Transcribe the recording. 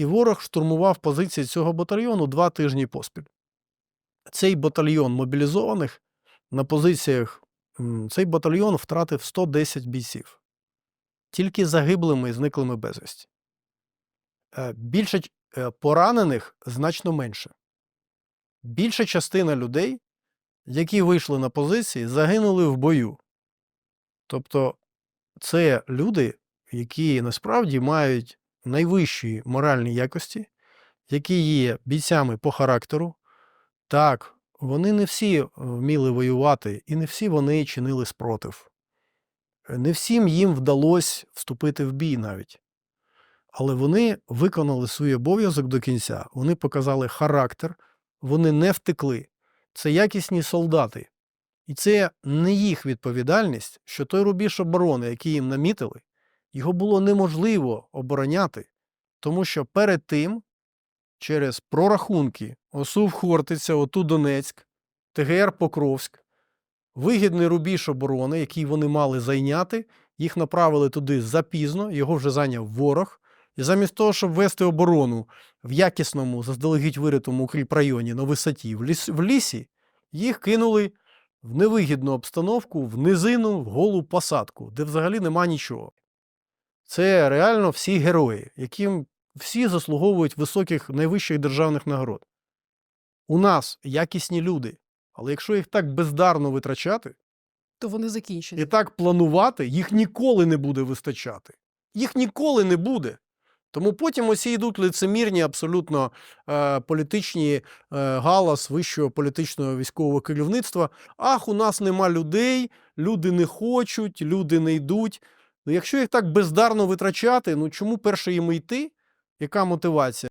і ворог штурмував позиції цього батальйону два тижні поспіль. Цей батальйон мобілізованих на позиціях, цей батальйон втратив 110 бійців. Тільки загиблими і зниклими безвісті. Е, Більше поранених значно менше. Більша частина людей, які вийшли на позиції, загинули в бою. Тобто, це люди, які насправді мають найвищі моральні якості, які є бійцями по характеру. Так, вони не всі е, вміли воювати, і не всі вони чинили спротив. Не всім їм вдалося вступити в бій навіть. Але вони виконали свій обов'язок до кінця. Вони показали характер, вони не втекли. Це якісні солдати. І це не їх відповідальність, що той рубіж оборони, який їм намітили, його було неможливо обороняти, тому що перед тим, через прорахунки ОСУВ Хортиця, ОТУ Донецьк, ТГР Покровськ, вигідний рубіж оборони, який вони мали зайняти, їх направили туди запізно, його вже зайняв ворог. І замість того, щоб вести оборону в якісному, заздалегідь виритому укріпрайоні на висоті в, ліс, в лісі, їх кинули в невигідну обстановку, в низину, в голу посадку, де взагалі нема нічого. Це реально всі герої, яким всі заслуговують високих найвищих державних нагород. У нас якісні люди, але якщо їх так бездарно витрачати То вони закінчать. і так планувати, їх ніколи не буде вистачати. Їх ніколи не буде. Тому потім усі йдуть лицемірні, абсолютно е, політичні е, галас вищого політичного військового керівництва. Ах, у нас нема людей, люди не хочуть, люди не йдуть. Ну, якщо їх так бездарно витрачати, ну чому перше їм йти? Яка мотивація?